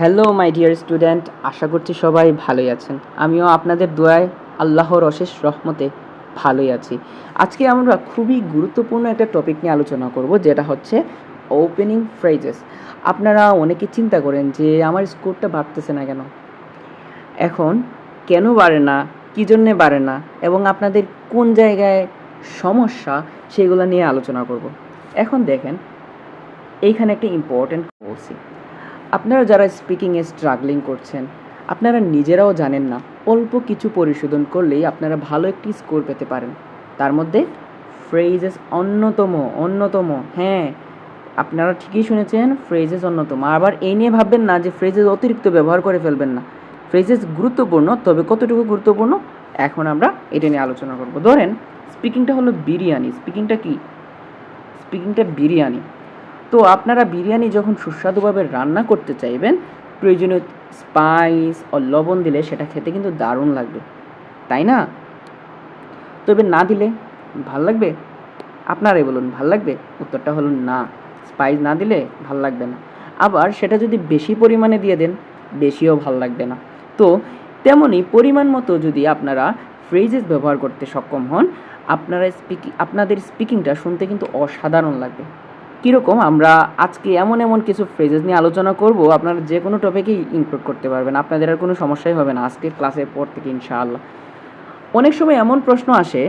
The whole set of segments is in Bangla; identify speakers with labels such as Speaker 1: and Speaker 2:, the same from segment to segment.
Speaker 1: হ্যালো মাই ডিয়ার স্টুডেন্ট আশা করছি সবাই ভালোই আছেন। আমিও আপনাদের দোয়ায় আল্লাহর অশেষ রহমতে ভালোই আছি। আজকে আমরা খুবই গুরুত্বপূর্ণ একটা টপিক নিয়ে আলোচনা করব, যেটা হচ্ছে ওপেনিং ফ্রেজেস আপনারা অনেকে চিন্তা করেন যে আমার স্কোরটা বাড়তেছে না কেন? এখন কেন বাড়ে না? কী জন্যে বাড়ে না? এবং আপনাদের কোন জায়গায় সমস্যা, সেগুলো নিয়ে আলোচনা করব। এখন দেখেন, এইখানে একটা ইম্পর্ট্যান্ট বলছি আপনারা যারা স্পিকিংয়ে স্ট্রাগলিং করছেন, আপনারা নিজেরাও জানেন না, অল্প কিছু পরিশোধন করলেই আপনারা ভালো একটি স্কোর পেতে পারেন। তার মধ্যে ফ্রেজেস অন্যতম অন্যতম হ্যাঁ আপনারা ঠিকই শুনেছেন ফ্রেজেস অন্যতম। আবার এই নিয়ে ভাববেন না যে ফ্রেজেস অতিরিক্ত ব্যবহার করে ফেলবেন না। ফ্রেজেস গুরুত্বপূর্ণ, তবে কতটুকু গুরুত্বপূর্ণ? এখন আমরা এটা নিয়ে আলোচনা করব। ধরেন স্পিকিংটা হলো বিরিয়ানি স্পিকিংটা কি? স্পিকিংটা বিরিয়ানি। তো আপনারা বিরিয়ানি যখন সুস্বাদুভাবে রান্না করতে চাইবেন, প্রয়োজনীয় স্পাইস ও লবণ দিলে সেটা খেতে কিন্তু দারুণ লাগবে। তাই না? তবে না দিলে ভালো লাগবে? আপনারাই বলুন, ভালো লাগবে? উত্তরটা হলো না। স্পাইস না দিলে ভালো লাগবে না। আবার সেটা যদি বেশি পরিমাণে দিয়ে দেন, বেশিও ভালো লাগবে না। তো তেমনই পরিমাণ মতো যদি আপনারা ফ্রেজেস ব্যবহার করতে সক্ষম হন, আপনারা স্পিকিং আপনাদের স্পিকিংটা শুনতে কিন্তু অসাধারণ লাগবে। কীরকম আমরা আজকে এমন এমন কিছু ফ্রেজেস নিয়ে আলোচনা করব, আপনারা যে কোনো টপিকেই ইনক্লুড করতে পারবেন। আপনাদের আর কোনো সমস্যাই হবে না আজকে ক্লাসের পর থেকে ইনশাআল্লাহ। অনেক সময় এমন প্রশ্ন আসে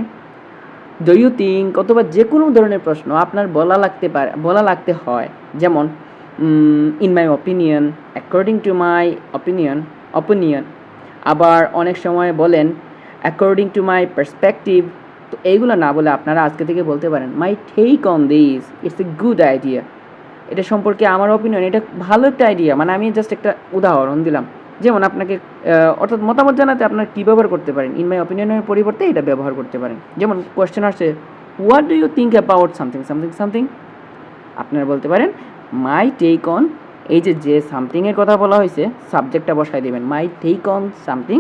Speaker 1: ডু ইউ থিঙ্ক অথবা যে কোনো ধরনের প্রশ্ন আপনার বলা লাগতে পারে, বলা লাগতে হয়। যেমন in my opinion according to my opinion opinion আবার অনেক সময় বলেন অ্যাকর্ডিং টু মাই পার্সপেক্টিভ তো এইগুলো না বলে আপনারা আজকে থেকে বলতে পারেন my take on this it's a good idea এটা সম্পর্কে আমার অপিনিয়ন এটা ভালো একটা আইডিয়া মানে আমি জাস্ট একটা উদাহরণ দিলাম। যেমন আপনাকে অর্থাৎ মতামত জানাতে আপনার কী ব্যবহার করতে পারেন? ইন মাই অপিনিয়নের পরিবর্তে এটা ব্যবহার করতে পারেন। যেমন কোয়েশ্চেন আসছে what do you think about something something something আপনারা বলতে পারেন মাই টেক অন এই যে যে সামথিংয়ের কথা বলা হয়েছে সাবজেক্টটা বসায় দেবেন। My take on something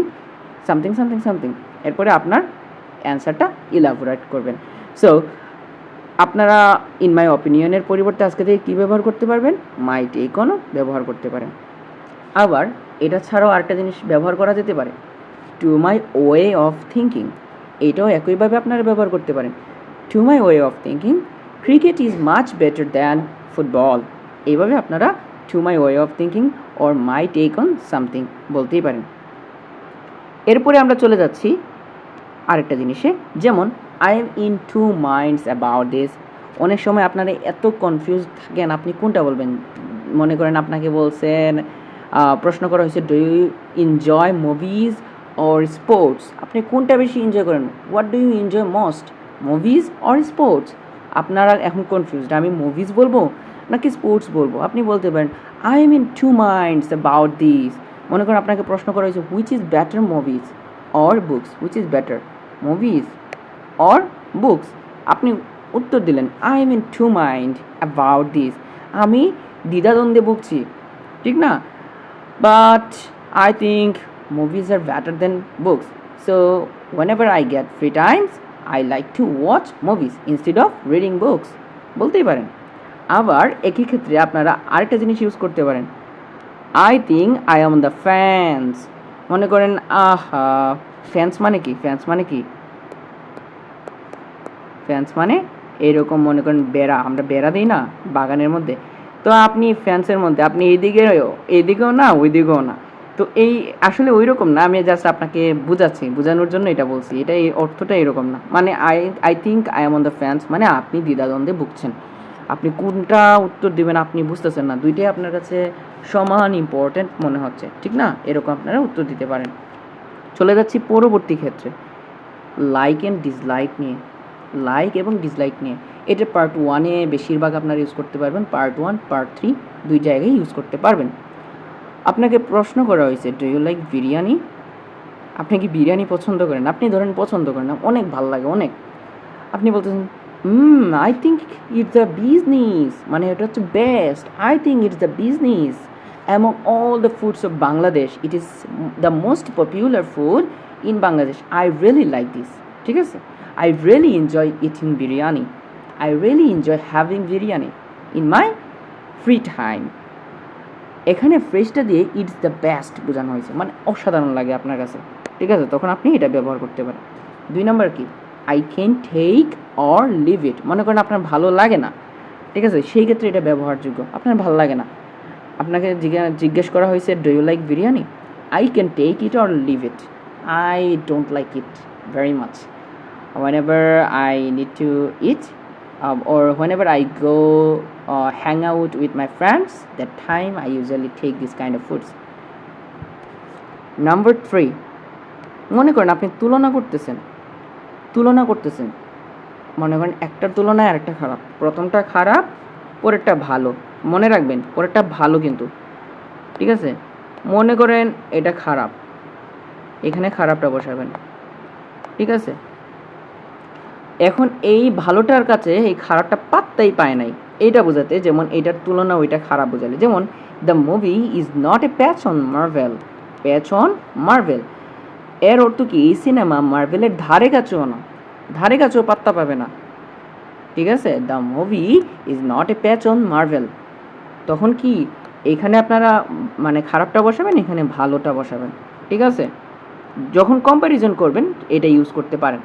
Speaker 1: something something something এরপরে আপনার অ্যান্সারটা ইলাবোরেট করবেন। সো আপনারা ইন মাই অপিনিয়নের পরিবর্তে আজকে থেকে কী ব্যবহার করতে পারবেন? মাই টেক অনও ব্যবহার করতে পারেন। আবার, এটা ছাড়াও আরেকটা জিনিস ব্যবহার করা যেতে পারে। To my way of thinking এটাও একইভাবে আপনারা ব্যবহার করতে পারেন। To my way of thinking cricket is much better than football এইভাবে আপনারা to my way of thinking or my take on something বলতেই পারেন। এরপরে আমরা চলে যাচ্ছি আরেকটা জিনিসে, যেমন I am in two minds about this অনেক সময় আপনারা এত কনফিউজ থাকেন, আপনি কোনটা বলবেন? মনে করেন আপনাকে বলছেন প্রশ্ন করা হয়েছে do you enjoy movies or sports আপনি কোনটা বেশি এনজয় করেন? What do you enjoy most movies or sports আপনারা এখন কনফিউজড আমি মুভিজ বলব নাকি স্পোর্টস বলব? আপনি বলতে পারেন I am in two minds about this মনে করেন আপনাকে প্রশ্ন করা হয়েছে which is better movies or books which is better movies or books আপনি উত্তর দিলেন I am in two mind about this আমি দ্বিধাদ্বন্দ্বে ভুগছি, ঠিক না? But I think movies are better than books so whenever I get free times I like to watch movies instead of reading books বলতেই পারেন। আবার একই ক্ষেত্রে আপনারা আরেকটা জিনিস ইউজ করতে পারেন। I think I am the fence মনে করেন, আহা ফ্যান্স মানে কি? ফ্যান্স মানে কি? ফ্যান্স মানে এরকম মনে করেন বেড়া, আমরা বেড়া দিই না, বাগানের মধ্যে। তো আপনি ফ্যান্সের মধ্যে, আপনি এইদিকেও এইদিকেও না, ওইদিকেও না। তো এই আসলে ওই রকম না, আমি জাস্ট আপনাকে বুঝাচ্ছি, বোঝানোর জন্য এটা বলছি। এটা এই অর্থটা এরকম না। মানে I I think I am on the fence মানে আপনি দ্বিধাদ্বন্দ্বে ভুগছেন। আপনি কোনটা উত্তর দিবেন আপনি বুঝতেছেন না। দুইটাই আপনার কাছে সমান ইম্পর্ট্যান্ট মনে হচ্ছে। ঠিক না? এরকম আপনারা উত্তর দিতে পারেন। চলে যাচ্ছি পরবর্তী ক্ষেত্রে। লাইক অ্যান্ড ডিসলাইক নিয়ে। লাইক এবং ডিসলাইক নিয়ে। এটা পার্ট ওয়ানে বেশিরভাগ আপনারা ইউজ করতে পারবেন। পার্ট ওয়ান পার্ট থ্রি দুই জায়গায় ইউজ করতে পারবেন। আপনাকে প্রশ্ন করা হয়েছে ডু ইউ লাইক বিরিয়ানি আপনি কি বিরিয়ানি পছন্দ করেন? আপনি ধরেন পছন্দ করেন অনেক ভালো লাগে, অনেক। আপনি বলতেছেন হুম I think it's the business মানে এটা হচ্ছে best I think it's the business among all the foods of Bangladesh it is the most popular food in Bangladesh I really like this ঠিক I really enjoy eating biryani I really enjoy having biryani in my free time এখানে ফ্রেজটা দিয়ে ইটস দ্য বেস্ট বোঝানো হয়েছে। মানে অসাধারণ লাগে আপনার কাছে। ঠিক আছে? তখন আপনি এটা ব্যবহার করতে পারেন। দুই নম্বর কি? I can take or leave it মনে করেন আপনার ভালো লাগে না। ঠিক আছে? সেই ক্ষেত্রে এটা ব্যবহারযোগ্য। আপনার ভালো লাগে না। আপনাকে জিজ্ঞা- জিজ্ঞেস করা হয়েছে do you like biryani I can take it or leave it I don't like it very much whenever I need to eat um, or whenever I go uh, hang out with my friends, that time I usually take this kind of foods. Number three, মনে করেন আপনি তুলনা করতেছেন তুলনা করতেছেন। মনে করেন একটার তুলনায় আরেকটা খারাপ প্রথমটা খারাপ পরেরটা ভালো। মনে রাখবেন পরেরটা ভালো কিন্তু। ঠিক আছে? মনে করেন এটা খারাপ। এখানে খারাপটা বসাবেন। ঠিক আছে? এখন এই ভালোটার কাছে এই খারাপটা পাত্তাই পায় নাই। এইটা বোঝাতে যেমন এইটার তুলনা ওইটা খারাপ বোঝালে। যেমন the movie is not a patch on Marvel patch on Marvel এর অর্থ কি? এই সিনেমা মার্ভেলের ধারে কাছেও না। ধারে কাছেও পাত্তা পাবে না। ঠিক আছে? The movie is not a patch on Marvel তখন কি এখানে আপনারা মানে খারাপটা বসাবেন, এখানে ভালোটা বসাবেন? ঠিক আছে? যখন কম্প্যারিজন করবেন, এটা ইউজ করতে পারেন।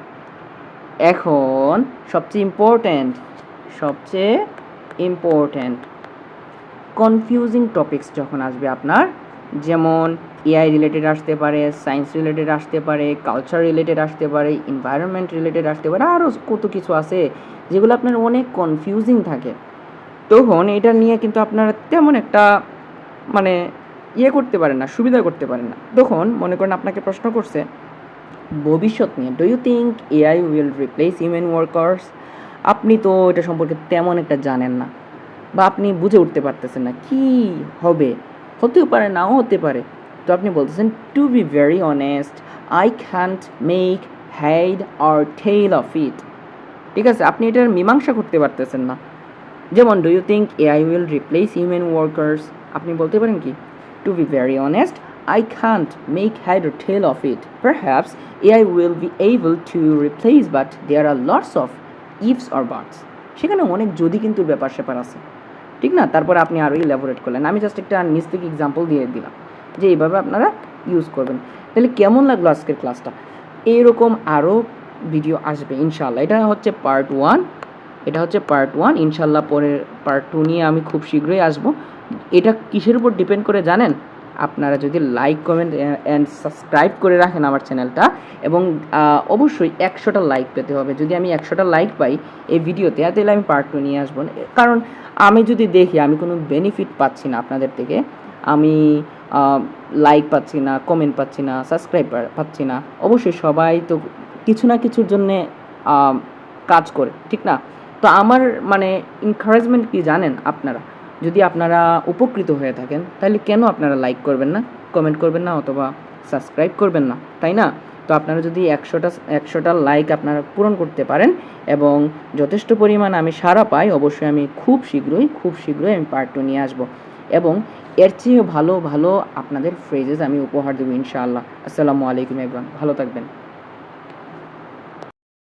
Speaker 1: এখন সবচেয়ে ইম্পর্ট্যান্ট সবচেয়ে ইম্পর্ট্যান্ট কনফিউজিং টপিকস যখন আসবে আপনার, যেমন এআই রিলেটেড আসতে পারে সায়েন্স রিলেটেড আসতে পারে কালচার রিলেটেড আসতে পারে এনভায়রনমেন্ট রিলেটেড আসতে পারে আরও কত কিছু আছে যেগুলো আপনার অনেক কনফিউজিং থাকে। তখন এটা নিয়ে কিন্তু আপনারা তেমন একটা মানে ইয়ে করতে পারেন না, সুবিধা করতে পারেন না। তখন মনে করেন আপনাকে প্রশ্ন করছে, ভবিষ্যৎ নিয়ে do you think AI will replace human workers আপনি তো এটা সম্পর্কে তেমন একটা জানেন না বা আপনি বুঝে উঠতে পারতেছেন না, কি হবে? হতেও পারে, নাও হতে পারে। তো আপনি বলতেছেন to be very honest I can't make head or tail of it ঠিক আছে, আপনি এটার মীমাংসা করতে পারতেছেন না। যেমন do you think AI will replace human workers আপনি বলতে পারেন কি? To be very honest I can't make head or tail of it. Perhaps AI will be able to replace, but there are lots of ifs or buts. সেখানে অনেক যদি কিন্তু ব্যাপার স্যাপার আছে। ঠিক না? তারপরে আপনি আরও ইলাবোরেট করলেন। আমি জাস্ট একটা নিচ থেকে এক্সাম্পল দিয়ে দিলাম যে এইভাবে আপনারা ইউজ করবেন। তাহলে কেমন লাগল আজকের ক্লাসটা এইরকম আরও ভিডিও আসবে ইনশাল্লাহ এটা হচ্ছে পার্ট ওয়ান এটা হচ্ছে পার্ট ওয়ান ইনশাল্লাহ পরের পার্ট টু নিয়ে আমি খুব শীঘ্রই আসব। এটা কিসের উপর ডিপেন্ড করে জানেন? আপনারা যদি লাইক কমেন্ট অ্যান্ড সাবস্ক্রাইব করে রাখেন আমার চ্যানেলটা এবং অবশ্যই একশোটা লাইক পেতে হবে। যদি আমি একশোটা লাইক পাই এই ভিডিওতে তাহলে আমি পার্ট টু নিয়ে আসব। কারণ আমি যদি দেখি, আমি কোনো বেনিফিট পাচ্ছি না আপনাদের থেকে, আমি লাইক পাচ্ছি না কমেন্ট পাচ্ছি না সাবস্ক্রাইব পাচ্ছি না, অবশ্যই সবাই তো কিছু না কিছুর জন্যে কাজ করে, ঠিক না? তো আমার মানে এনকারেজমেন্ট কি জানেন আপনারা? যদি আপনারা উপকৃত হয়ে থাকেন, তাহলে কেন আপনারা লাইক করবেন না কমেন্ট করবেন না অথবা সাবস্ক্রাইব করবেন না, তাই না? তো আপনারা যদি একশোটা একশোটা লাইক আপনারা পূরণ করতে পারেন এবং যথেষ্ট পরিমাণ আমি সারা পাই, অবশ্যই আমি খুব শীঘ্রই খুব শীঘ্রই আমি পার্ট টু নিয়ে আসব। এবং এর চেয়ে ভালো ভালো আপনাদের ফ্রেজেস আমি উপহার দেবো ইনশাআল্লাহ। আসসালামু আলাইকুম এভরান ভালো থাকবেন।